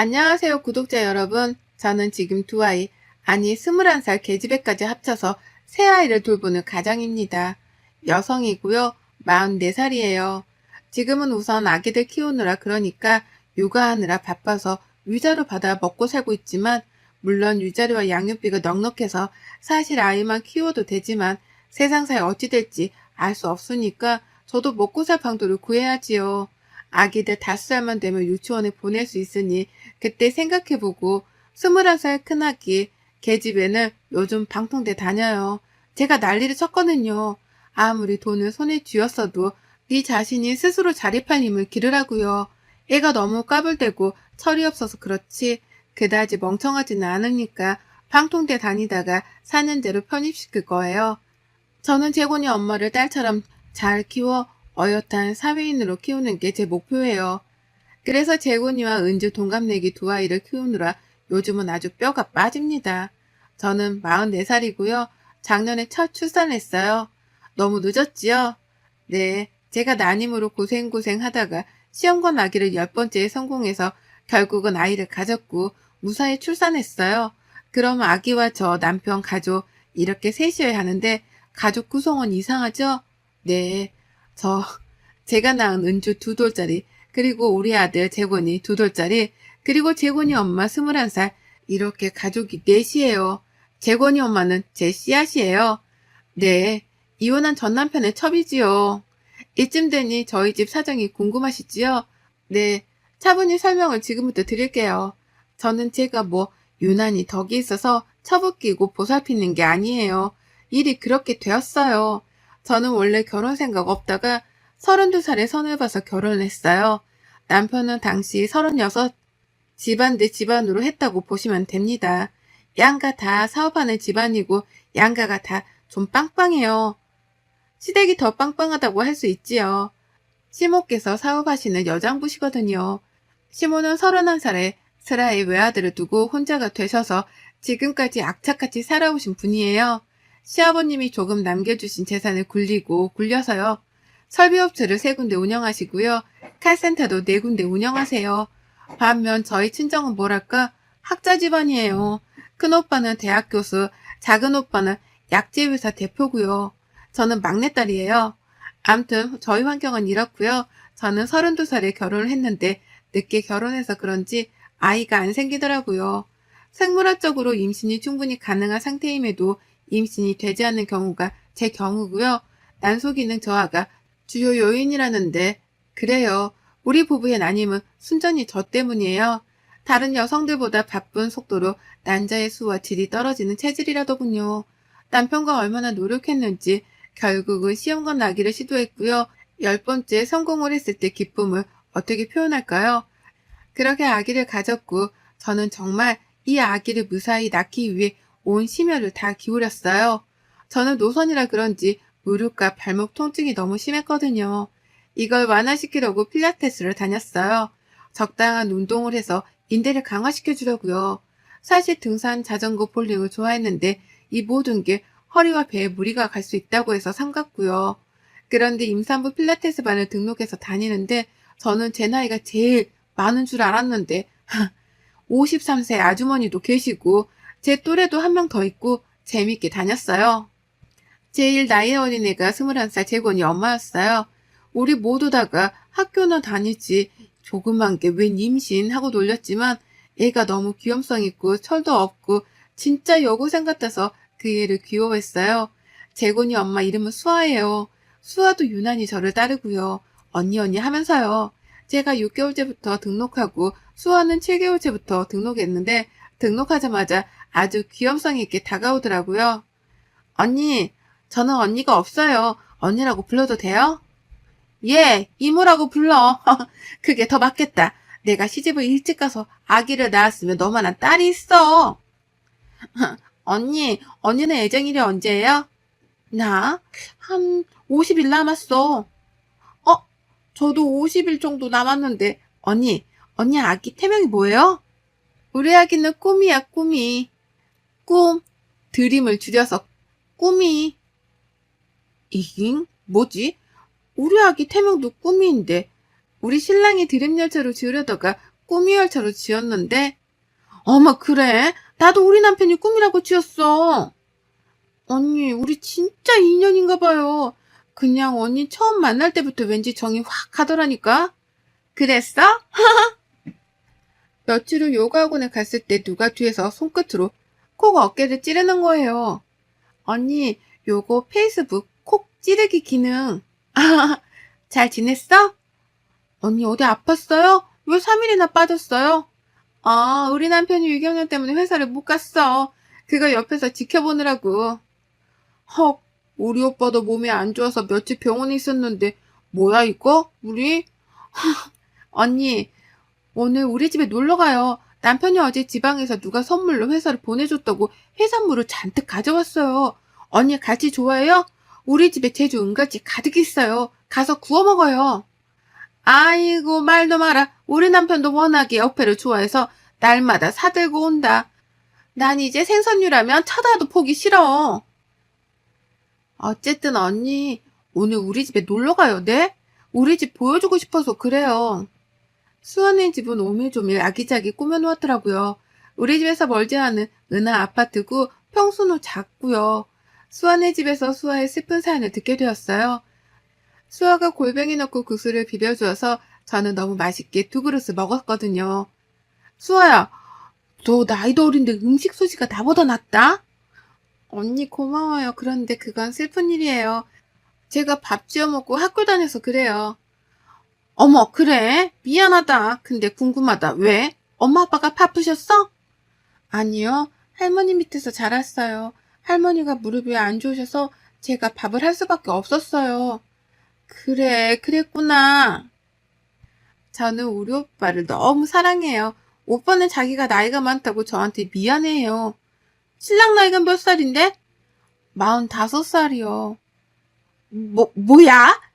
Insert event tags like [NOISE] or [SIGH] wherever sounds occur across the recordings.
안녕하세요 구독자 여러분. 저는 지금 두 아이, 아니 21살 계집애까지 합쳐서 세 아이를 돌보는 가장입니다. 여성이고요. 44살이에요. 지금은 우선 아기들 키우느라 그러니까 육아하느라 바빠서 위자료 받아 먹고 살고 있지만 물론 위자료와 양육비가 넉넉해서 사실 아이만 키워도 되지만 세상사에 어찌 될지 알 수 없으니까 저도 먹고 살 방도를 구해야지요. 아기들 다섯 살만 되면 유치원에 보낼 수 있으니 그때 생각해보고 스물한 살 큰아기 걔집에는 요즘 방통대 다녀요. 제가 난리를 쳤거든요. 아무리 돈을 손에 쥐었어도 네 자신이 스스로 자립할 힘을 기르라고요. 애가 너무 까불대고 철이 없어서 그렇지 그다지 멍청하지는 않으니까 방통대 다니다가 4년제로 편입시킬 거예요. 저는 재곤이 엄마를 딸처럼 잘 키워 어엿한 사회인으로 키우는 게 제 목표예요. 그래서 재곤이와 은주 동갑내기 두 아이를 키우느라 요즘은 아주 뼈가 빠집니다. 저는 44살이고요. 작년에 첫 출산했어요. 너무 늦었지요? 네, 제가 난임으로 고생고생 하다가 시험관 아기를 열 번째에 성공해서 결국은 아이를 가졌고 무사히 출산했어요. 그럼 아기와 저 남편 가족 이렇게 셋이어야 하는데 가족 구성원 이상하죠? 네, 저 제가 낳은 은주 두 돌짜리 그리고 우리 아들 재곤이 두 돌짜리 그리고 재곤이 엄마 스물한 살 이렇게 가족이 넷이에요. 재곤이 엄마는 제 씨앗이에요. 네, 이혼한 전 남편의 첩이지요. 이쯤 되니 저희 집 사정이 궁금하시지요? 네, 차분히 설명을 지금부터 드릴게요. 저는 제가 뭐 유난히 덕이 있어서 처붙기고 보살피는 게 아니에요. 일이 그렇게 되었어요. 저는 원래 결혼 생각 없다가 32살에 선을 봐서 결혼을 했어요. 남편은 당시 36, 집안 대 집안으로 했다고 보시면 됩니다. 양가 다 사업하는 집안이고 양가가 다 좀 빵빵해요. 시댁이 더 빵빵하다고 할 수 있지요. 시모께서 사업하시는 여장부시거든요. 시모는 31살에 슬아의 외아들을 두고 혼자가 되셔서 지금까지 악착같이 살아오신 분이에요. 시아버님이 조금 남겨주신 재산을 굴리고 굴려서요. 설비업체를 세 군데 운영하시고요. 칼센터도 네 군데 운영하세요. 반면 저희 친정은 뭐랄까 학자 집안이에요. 큰 오빠는 대학 교수, 작은 오빠는 약재 회사 대표고요. 저는 막내딸이에요. 암튼 저희 환경은 이렇고요. 저는 32살에 결혼을 했는데 늦게 결혼해서 그런지 아이가 안 생기더라고요. 생물학적으로 임신이 충분히 가능한 상태임에도 임신이 되지 않는 경우가 제 경우고요. 난소 기능 저하가 주요 요인이라는데 그래요. 우리 부부의 난임은 순전히 저 때문이에요. 다른 여성들보다 바쁜 속도로 난자의 수와 질이 떨어지는 체질이라더군요. 남편과 얼마나 노력했는지 결국은 시험관 나기를 시도했고요. 열 번째 성공을 했을 때 기쁨을 어떻게 표현할까요? 그렇게 아기를 가졌고 저는 정말 이 아기를 무사히 낳기 위해 온 심혈을 다 기울였어요. 저는 노선이라 그런지 무릎과 발목 통증이 너무 심했거든요. 이걸 완화시키려고 필라테스를 다녔어요. 적당한 운동을 해서 인대를 강화시켜 주려고요. 사실 등산, 자전거, 볼링을 좋아했는데 이 모든 게 허리와 배에 무리가 갈 수 있다고 해서 삼갔고요. 그런데 임산부 필라테스 반을 등록해서 다니는데 저는 제 나이가 제일 많은 줄 알았는데 [LAUGHS] 53세 아주머니도 계시고 제 또래도 한 명 더 있고 재밌게 다녔어요. 제일 나이 어린 애가 21살 재곤이 엄마였어요. 우리 모두 다가 학교나 다니지 조그만 게 웬 임신 하고 놀렸지만 애가 너무 귀염성 있고 철도 없고 진짜 여고생 같아서 그 애를 귀여워했어요. 재곤이 엄마 이름은 수아예요. 수아도 유난히 저를 따르고요. 언니 언니 하면서요. 제가 6개월째부터 등록하고 수아는 7개월째부터 등록했는데 등록하자마자 아주 귀염성 있게 다가오더라고요. 언니, 저는 언니가 없어요. 언니라고 불러도 돼요? 예, 이모라고 불러. [LAUGHS] 그게 더 맞겠다. 내가 시집을 일찍 가서 아기를 낳았으면 너만한 딸이 있어. [LAUGHS] 언니, 언니는 애정일이 언제예요? 나? 한 50일 남았어. 어? 저도 50일 정도 남았는데, 언니, 언니 아기 태명이 뭐예요? 우리 아기는 꿈이야, 꿈이. 꿈. 드림을 줄여서 꿈이. 이긴? 뭐지? 우리 아기 태명도 꿈이인데, 우리 신랑이 드림열차로 지으려다가 꾸미 열차로 지었는데 어머 그래? 나도 우리 남편이 꿈이라고 지었어. 언니 우리 진짜 인연인가 봐요. 그냥 언니 처음 만날 때부터 왠지 정이 확 가더라니까. 그랬어? [LAUGHS] 며칠 후 요가 학원에 갔을 때 누가 뒤에서 손끝으로 콕 어깨를 찌르는 거예요. 언니, 요거 페이스북 콕 찌르기 기능. 아, [LAUGHS] 잘 지냈어? 언니 어디 아팠어요? 왜 3일이나 빠졌어요? 아, 우리 남편이 유경련 때문에 회사를 못 갔어. 그거 옆에서 지켜보느라고. 헉, 우리 오빠도 몸이 안 좋아서 며칠 병원에 있었는데, 뭐야 이거? 우리? [LAUGHS] 언니, 오늘 우리 집에 놀러 가요. 남편이 어제 지방에서 누가 선물로 회사를 보내줬다고 해산물을 잔뜩 가져왔어요. 언니 같이 좋아해요? 우리 집에 제주 은갈치 가득 있어요. 가서 구워 먹어요. 아이고 말도 마라. 우리 남편도 워낙에 어패를 좋아해서 날마다 사들고 온다. 난 이제 생선류라면 쳐다도 보기 싫어. 어쨌든 언니 오늘 우리 집에 놀러 가요, 네? 우리 집 보여주고 싶어서 그래요. 수원의 집은 오밀조밀 아기자기 꾸며놓았더라고요. 우리 집에서 멀지 않은 은하 아파트고 평수는 작고요. 수아네 집에서 수아의 슬픈 사연을 듣게 되었어요. 수아가 골뱅이 넣고 국수를 비벼주어서 저는 너무 맛있게 두 그릇을 먹었거든요. 수아야, 너 나이도 어린데 음식 솜씨가 나보다 낫다? 언니 고마워요. 그런데 그건 슬픈 일이에요. 제가 밥 지어 먹고 학교 다녀서 그래요. 어머, 그래? 미안하다. 근데 궁금하다. 왜? 엄마 아빠가 바쁘셨어? 아니요. 할머니 밑에서 자랐어요. 할머니가 무릎이 안 좋으셔서 제가 밥을 할 수밖에 없었어요. 그래, 그랬구나. 저는 우리 오빠를 너무 사랑해요. 오빠는 자기가 나이가 많다고 저한테 미안해요. 신랑 나이가 몇 살인데? 45살이요. 뭐, 뭐야?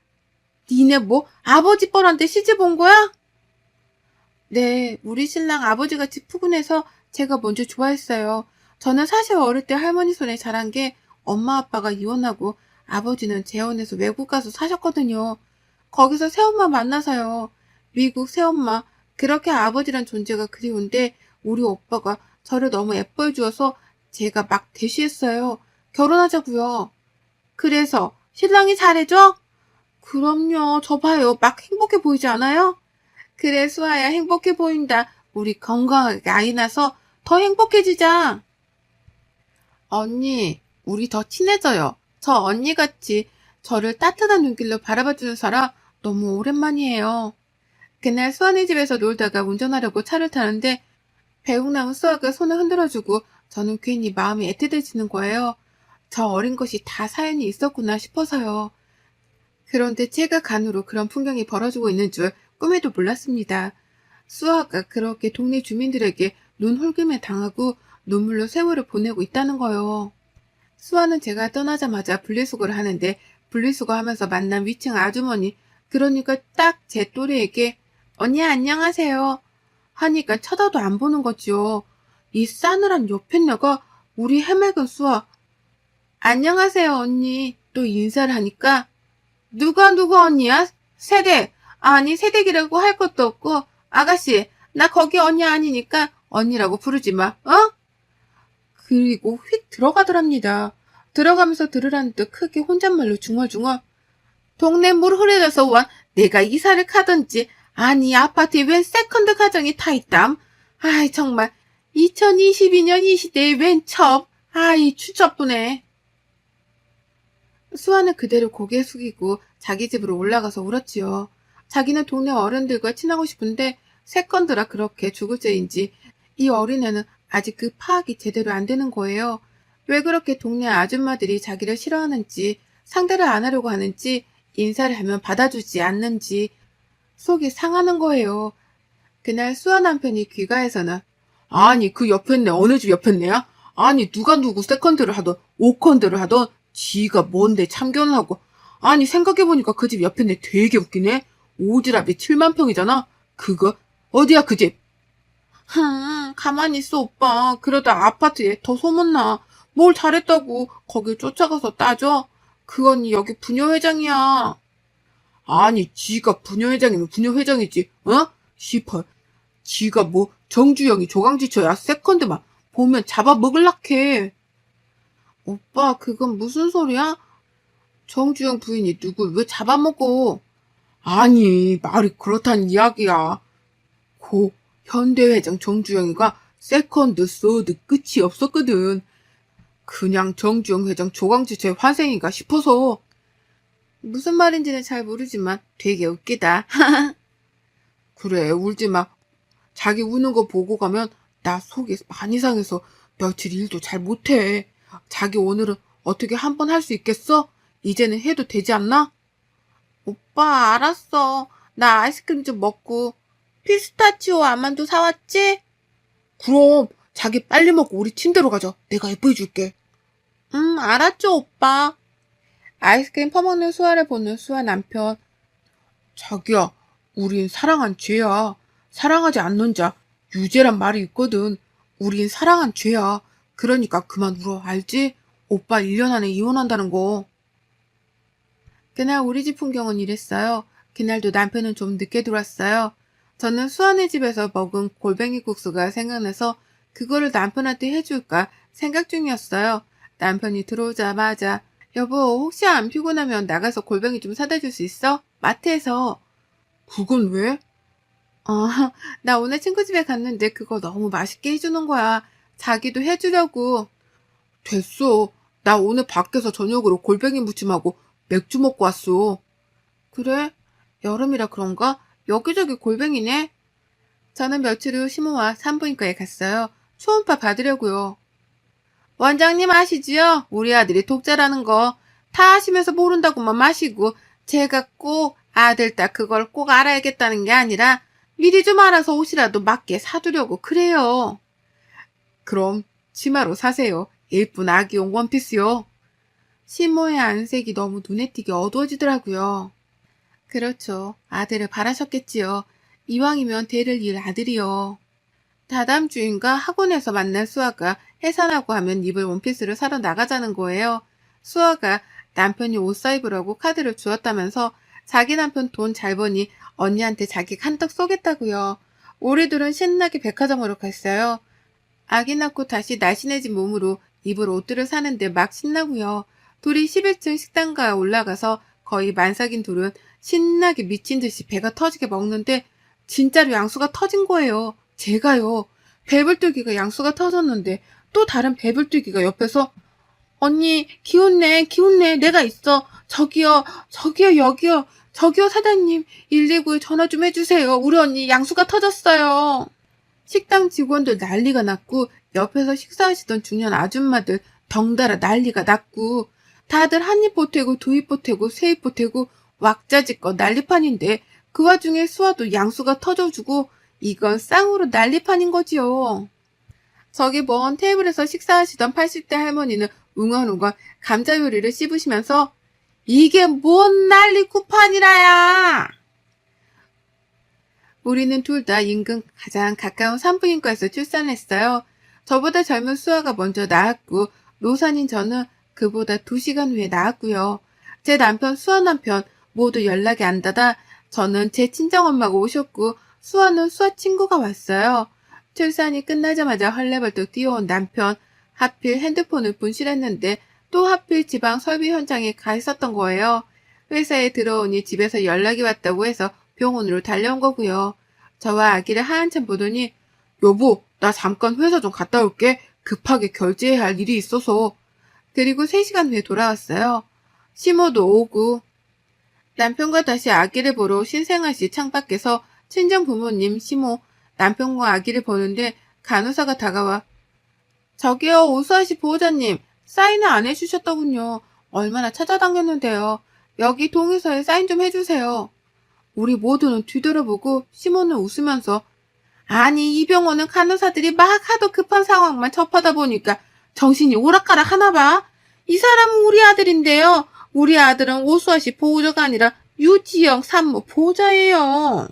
니네 뭐 아버지 뻘한테 시집 온 거야? 네, 우리 신랑 아버지같이 푸근해서 제가 먼저 좋아했어요. 저는 사실 어릴 때 할머니 손에 자란 게 엄마 아빠가 이혼하고 아버지는 재혼해서 외국 가서 사셨거든요. 거기서 새엄마 만나서요. 미국 새엄마. 그렇게 아버지란 존재가 그리운데 우리 오빠가 저를 너무 예뻐해 주어서 제가 막 대시했어요. 결혼하자고요. 그래서 신랑이 잘해줘? 그럼요. 저 봐요. 막 행복해 보이지 않아요? 그래, 수아야. 행복해 보인다. 우리 건강하게 아이 낳아서 더 행복해지자. 언니, 우리 더 친해져요. 저 언니같이 저를 따뜻한 눈길로 바라봐주는 사람 너무 오랜만이에요. 그날 수아네 집에서 놀다가 운전하려고 차를 타는데 배웅나온 수아가 손을 흔들어주고 저는 괜히 마음이 애틋해지는 거예요. 저 어린 것이 다 사연이 있었구나 싶어서요. 그런데 제가 간으로 그런 풍경이 벌어지고 있는 줄 꿈에도 몰랐습니다. 수아가 그렇게 동네 주민들에게 눈홀김에 당하고 눈물로 세월을 보내고 있다는 거요. 수아는 제가 떠나자마자 분리수거를 하는데 분리수거 하면서 만난 위층 아주머니 그러니까 딱 제 또래에게 언니 안녕하세요 하니까 쳐다도 안 보는 거지요. 이 싸늘한 옆편녀가 우리 해맑은 수아 안녕하세요 언니 또 인사를 하니까 누가 누구 언니야? 세댁 아니 세댁이라고 할 것도 없고. 아가씨 나 거기 언니 아니니까 언니라고 부르지 마. 어? 그리고 휙 들어가더랍니다. 들어가면서 들으라는 듯 크게 혼잣말로 중얼중얼. 동네 물 흐려져서 와 내가 이사를 가든지 아니 아파트에 웬 세컨드 가정이 타있담? 아이 정말. 2022년 이 시대에 웬 첩? 아이 추접부네 수아는 그대로 고개 숙이고 자기 집으로 올라가서 울었지요. 자기는 동네 어른들과 친하고 싶은데 세컨드라 그렇게 죽을 죄인지 이 어린애는 아직 그 파악이 제대로 안 되는 거예요. 왜 그렇게 동네 아줌마들이 자기를 싫어하는지 상대를 안 하려고 하는지 인사를 하면 받아주지 않는지 속이 상하는 거예요. 그날 수아 남편이 귀가해서는 아니 그 옆에네 어느 집 옆에네야? 아니 누가 누구 세컨드를 하던 오컨드를 하던 지가 뭔데 참견을 하고. 아니 생각해보니까 그 집 옆에네 되게 웃기네. 오지랖이 7만 평이잖아. 그거 어디야 그 집? 흠 가만히 있어 오빠. 그러다 아파트에 더 소문나. 뭘 잘했다고 거길 쫓아가서 따져. 그건 여기 부녀회장이야. 아니 지가 부녀회장이면 부녀회장이지 어? 시펄 지가 뭐 정주영이 조강지쳐야 세컨드만 보면 잡아먹을락해. 오빠 그건 무슨 소리야? 정주영 부인이 누굴 왜 잡아먹어? 아니 말이 그렇단 이야기야. 고 현대회장 정주영이가 세컨드 소드 끝이 없었거든. 그냥 정주영 회장 조광지처의 환생인가 싶어서. 무슨 말인지는 잘 모르지만 되게 웃기다. [LAUGHS] 그래 울지 마. 자기 우는 거 보고 가면 나 속이 많이 상해서 며칠 일도 잘 못해. 자기 오늘은 어떻게 한 번 할 수 있겠어? 이제는 해도 되지 않나? 오빠 알았어. 나 아이스크림 좀 먹고 피스타치오 아만두 사왔지? 그럼 자기 빨리 먹고 우리 침대로 가자. 내가 예뻐해 줄게. 응 알았죠 오빠. 아이스크림 퍼먹는 수아를 보는 수아 남편. 자기야 우린 사랑한 죄야. 사랑하지 않는 자 유죄란 말이 있거든. 우린 사랑한 죄야. 그러니까 그만 울어 알지? 오빠 1년 안에 이혼한다는 거. 그날 우리 집 풍경은 이랬어요. 그날도 남편은 좀 늦게 들어왔어요. 저는 수아네 집에서 먹은 골뱅이 국수가 생각나서 그거를 남편한테 해줄까 생각 중이었어요. 남편이 들어오자마자 여보 혹시 안 피곤하면 나가서 골뱅이 좀 사다 줄 수 있어? 마트에서. 그건 왜? 어, [LAUGHS] 나 오늘 친구 집에 갔는데 그거 너무 맛있게 해주는 거야. 자기도 해주려고. 됐어. 나 오늘 밖에서 저녁으로 골뱅이 무침하고 맥주 먹고 왔어. 그래? 여름이라 그런가? 여기저기 골뱅이네. 저는 며칠 후 시모와 산부인과에 갔어요. 초음파 받으려고요. 원장님 아시지요? 우리 아들이 독자라는 거. 다 아시면서 모른다고만 마시고 제가 꼭 아들 딸 그걸 꼭 알아야겠다는 게 아니라 미리 좀 알아서 옷이라도 맞게 사두려고 그래요. 그럼 치마로 사세요. 예쁜 아기용 원피스요. 시모의 안색이 너무 눈에 띄게 어두워지더라고요. 그렇죠. 아들을 바라셨겠지요. 이왕이면 대를 이을 아들이요. 다담 주인과 학원에서 만난 수아가 해산하고 하면 입을 원피스를 사러 나가자는 거예요. 수아가 남편이 옷 사입으라고 카드를 주었다면서 자기 남편 돈 잘 버니 언니한테 자기 한턱 쏘겠다고요. 우리 둘은 신나게 백화점으로 갔어요. 아기 낳고 다시 날씬해진 몸으로 입을 옷들을 사는데 막 신나고요. 둘이 11층 식당가에 올라가서 거의 만삭인 둘은 신나게 미친 듯이 배가 터지게 먹는데 진짜로 양수가 터진 거예요. 제가요. 배불뚝이가 양수가 터졌는데 또 다른 배불뚝이가 옆에서 언니 기운내 기운내 내가 있어 저기요 저기요 여기요 저기요 사장님 119에 전화 좀 해주세요 우리 언니 양수가 터졌어요 식당 직원들 난리가 났고 옆에서 식사하시던 중년 아줌마들 덩달아 난리가 났고 다들 한입 보태고 두입 보태고 세입 보태고 왁자지껄 난리판인데 그 와중에 수아도 양수가 터져주고 이건 쌍으로 난리판인 거지요. 저기 먼 테이블에서 식사하시던 80대 할머니는 웅얼웅얼 감자 요리를 씹으시면서 이게 뭔 난리 쿠판이라야! 우리는 둘 다 인근 가장 가까운 산부인과에서 출산했어요. 저보다 젊은 수아가 먼저 낳았고 노산인 저는 그보다 2시간 후에 낳았고요. 제 남편 수아 남편 모두 연락이 안 닿아 저는 제 친정엄마가 오셨고 수아는 수아 친구가 왔어요. 출산이 끝나자마자 헐레벌떡 뛰어온 남편 하필 핸드폰을 분실했는데 또 하필 지방 설비 현장에 가 있었던 거예요. 회사에 들어오니 집에서 연락이 왔다고 해서 병원으로 달려온 거고요. 저와 아기를 한참 보더니 여보 나 잠깐 회사 좀 갔다 올게 급하게 결제해야 할 일이 있어서 그리고 3시간 후에 돌아왔어요. 시모도 오고 남편과 다시 아기를 보러 신생아 씨 창밖에서 친정 부모님 시모 남편과 아기를 보는데 간호사가 다가와 저기요 오수아 씨 보호자님 사인을 안 해주셨더군요. 얼마나 찾아다녔는데요. 여기 동의서에 사인 좀 해주세요. 우리 모두는 뒤돌아보고 시모는 웃으면서 아니 이 병원은 간호사들이 막 하도 급한 상황만 접하다 보니까 정신이 오락가락 하나 봐. 이 사람은 우리 아들인데요. 우리 아들은 오수아 씨 보호자가 아니라 유지영 산모 보호자예요.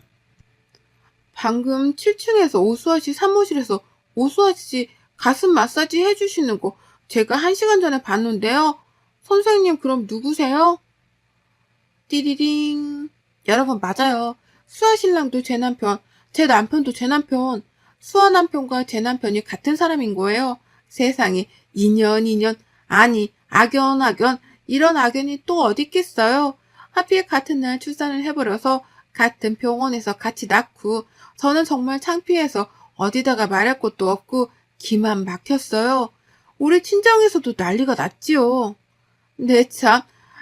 방금 7층에서 오수아 씨 사무실에서 오수아 씨 가슴 마사지 해주시는 거 제가 한 시간 전에 봤는데요. 선생님 그럼 누구세요? 띠리링. 여러분 맞아요. 수아 신랑도 제 남편 제 남편도 제 남편, 수아 남편과 제 남편이 같은 사람인 거예요. 세상에, 인연, 인연. 아니, 악연, 악연. 이런 악연이 또 어디 있겠어요? 하필 같은 날 출산을 해버려서 같은 병원에서 같이 낳고 저는 정말 창피해서 어디다가 말할 곳도 없고 기만 막혔어요. 우리 친정에서도 난리가 났지요. 네 참,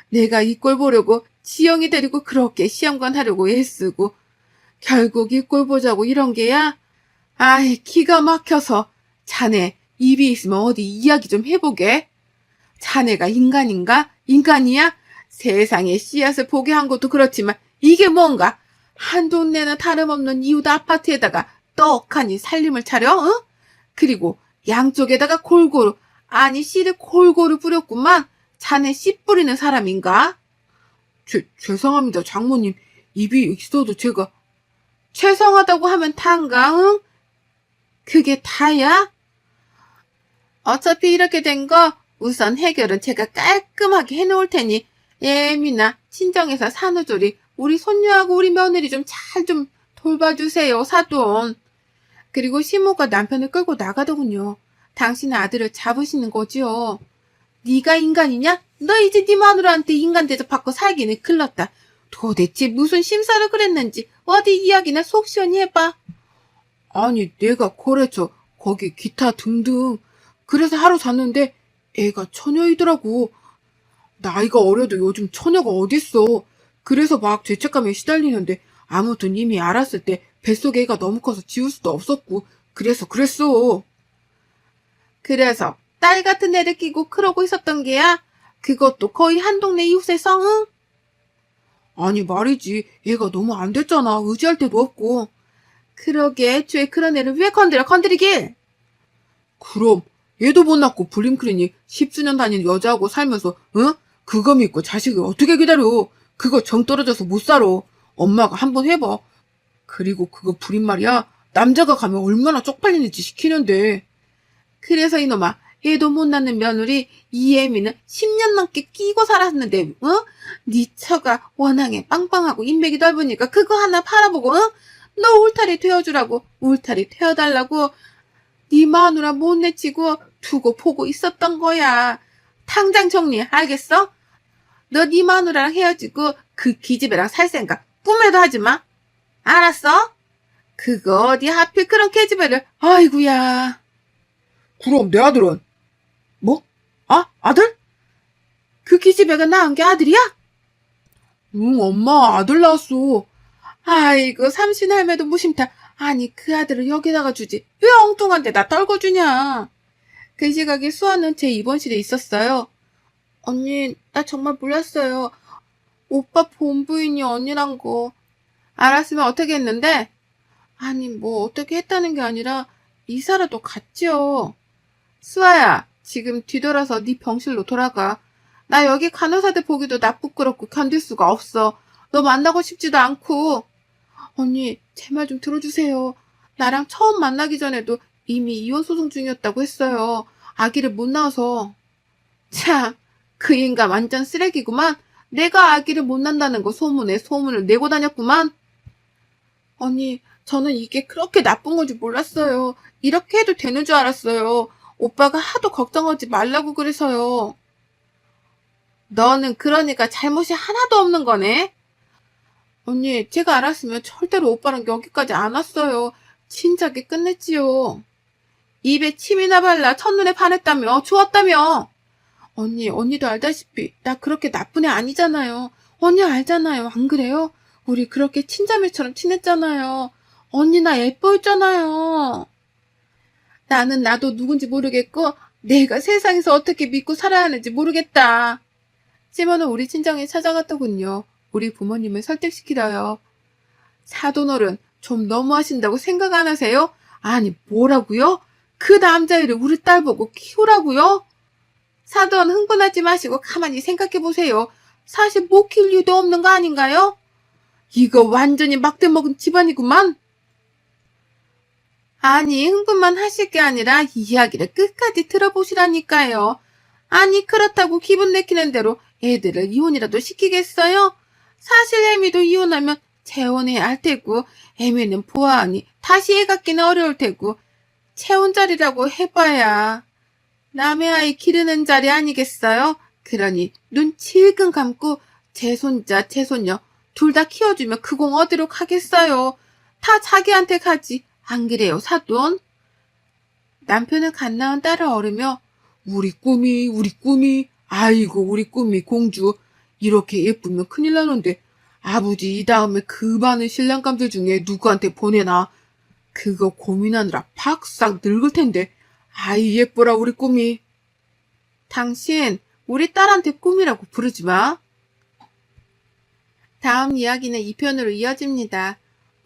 내가 이꼴 보려고 지영이 데리고 그렇게 시험관 하려고 애쓰고 결국 이 꼴 보자고 이런 게야? 아이 기가 막혀서 자네 입이 있으면 어디 이야기 좀 해보게. 자네가 인간인가? 인간이야? 세상에 씨앗을 보게 한 것도 그렇지만 이게 뭔가 한돈 내나 다름없는 이웃 아파트에다가 떡하니 살림을 차려? 어? 그리고 양쪽에다가 골고루 아니 씨를 골고루 뿌렸구만. 자네 씨 뿌리는 사람인가? 죄, 죄송합니다, 장모님. 입이 있어도 제가 죄송하다고 하면 다인가, 응? 그게 다야? 어차피 이렇게 된 거 우선 해결은 제가 깔끔하게 해놓을 테니 예민아 친정에서 산후조리 우리 손녀하고 우리 며느리 좀잘좀 돌봐주세요 사돈 그리고 시모가 남편을 끌고 나가더군요 당신 아들을 잡으시는 거지요 네가 인간이냐? 너 이제 네 마누라한테 인간 대접받고 살기는 글렀다 도대체 무슨 심사를 그랬는지 어디 이야기나 속 시원히 해봐 아니 내가 거래처 거기 기타 등등 그래서 하루 잤는데 애가 처녀이더라고. 나이가 어려도 요즘 처녀가 어딨어. 그래서 막 죄책감에 시달리는데 아무튼 이미 알았을 때 뱃속에 애가 너무 커서 지울 수도 없었고 그래서 그랬어. 그래서 딸 같은 애를 끼고 그러고 있었던 게야? 그것도 거의 한 동네 이웃의 성응? 아니 말이지. 애가 너무 안 됐잖아. 의지할 데도 없고. 그러게. 애초에 그런 애를 왜 건드려 건드리길 그럼 얘도 못 낳고 블링크린이 10주년 다닌 여자하고 살면서 응? 그거 믿고 자식을 어떻게 기다려? 그거 정 떨어져서 못 살아. 엄마가 한번 해봐. 그리고 그거 불인 말이야. 남자가 가면 얼마나 쪽팔리는지 시키는데. 그래서 이놈아 얘도 못 낳는 며느리 이애미는 10년 넘게 끼고 살았는데 어? 네 처가 워낙에 빵빵하고 인맥이 넓으니까 그거 하나 팔아보고 어? 너 울타리 되어주라고 울타리 되어달라고 네 마누라 못 내치고 두고 보고 있었던 거야. 당장 정리해, 알겠어? 너 네 마누라랑 헤어지고 그 기집애랑 살 생각 꿈에도 하지 마. 알았어? 그거 어디 하필 그런 계집애를 아이구야. 그럼 내 아들은? 뭐? 아 아들? 그 기집애가 낳은 게 아들이야? 응, 엄마 아들 낳았어. 아이고 삼신 할매도 무심타. 아니 그 아들을 여기다가 주지 왜 엉뚱한 데다 떨궈주냐. 그 시각에 수아는 제 입원실에 있었어요. 언니 나 정말 몰랐어요. 오빠 본부인이 언니란 거. 알았으면 어떻게 했는데? 아니 뭐 어떻게 했다는 게 아니라 이사라도 갔지요. 수아야 지금 뒤돌아서 네 병실로 돌아가. 나 여기 간호사들 보기도 나 부끄럽고 견딜 수가 없어. 너 만나고 싶지도 않고. 언니, 제 말 좀 들어주세요. 나랑 처음 만나기 전에도 이미 이혼 소송 중이었다고 했어요. 아기를 못 낳아서. 참, 그 인간 완전 쓰레기구만. 내가 아기를 못 낳는다는 거 소문에 소문을 내고 다녔구만. 언니, 저는 이게 그렇게 나쁜 건지 몰랐어요. 이렇게 해도 되는 줄 알았어요. 오빠가 하도 걱정하지 말라고 그래서요. 너는 그러니까 잘못이 하나도 없는 거네. 언니, 제가 알았으면 절대로 오빠랑 여기까지 안 왔어요. 진작에 끝냈지요. 입에 침이나 발라 첫눈에 반했다며, 좋았다며. 언니, 언니도 알다시피 나 그렇게 나쁜 애 아니잖아요. 언니 알잖아요. 안 그래요? 우리 그렇게 친자매처럼 친했잖아요. 언니 나 예뻐했잖아요. 나는 나도 누군지 모르겠고 내가 세상에서 어떻게 믿고 살아야 하는지 모르겠다. 시모는 우리 친정에 찾아갔더군요. 우리 부모님을 설득시키려요. 사돈어른 좀 너무하신다고 생각 안 하세요? 아니 뭐라고요? 그 남자애를 우리 딸 보고 키우라고요? 사돈 흥분하지 마시고 가만히 생각해 보세요. 사실 못 키울 이유도 없는 거 아닌가요? 이거 완전히 막대 먹은 집안이구만. 아니 흥분만 하실 게 아니라 이야기를 끝까지 들어보시라니까요. 아니 그렇다고 기분 내키는 대로 애들을 이혼이라도 시키겠어요? 사실 애미도 이혼하면 재혼해야 할 테고, 애매는 보아하니 다시 애 갖기는 어려울 테고, 채혼 자리라고 해봐야 남의 아이 기르는 자리 아니겠어요? 그러니 눈 질끈 감고 제 손자, 제 손녀 둘 다 키워주면 그 공 어디로 가겠어요? 다 자기한테 가지. 안 그래요, 사돈? 남편은 갓나온 딸을 어르며 우리 꿈이, 우리 꿈이, 아이고, 우리 꿈이 공주. 이렇게 예쁘면 큰일 나는데, 아버지 이 다음에 그 많은 신랑감들 중에 누구한테 보내나? 그거 고민하느라 팍싹 늙을 텐데, 아이 예뻐라, 우리 꿈이. 당신 우리 딸한테 꿈이라고 부르지 마. 다음 이야기는 2편으로 이어집니다.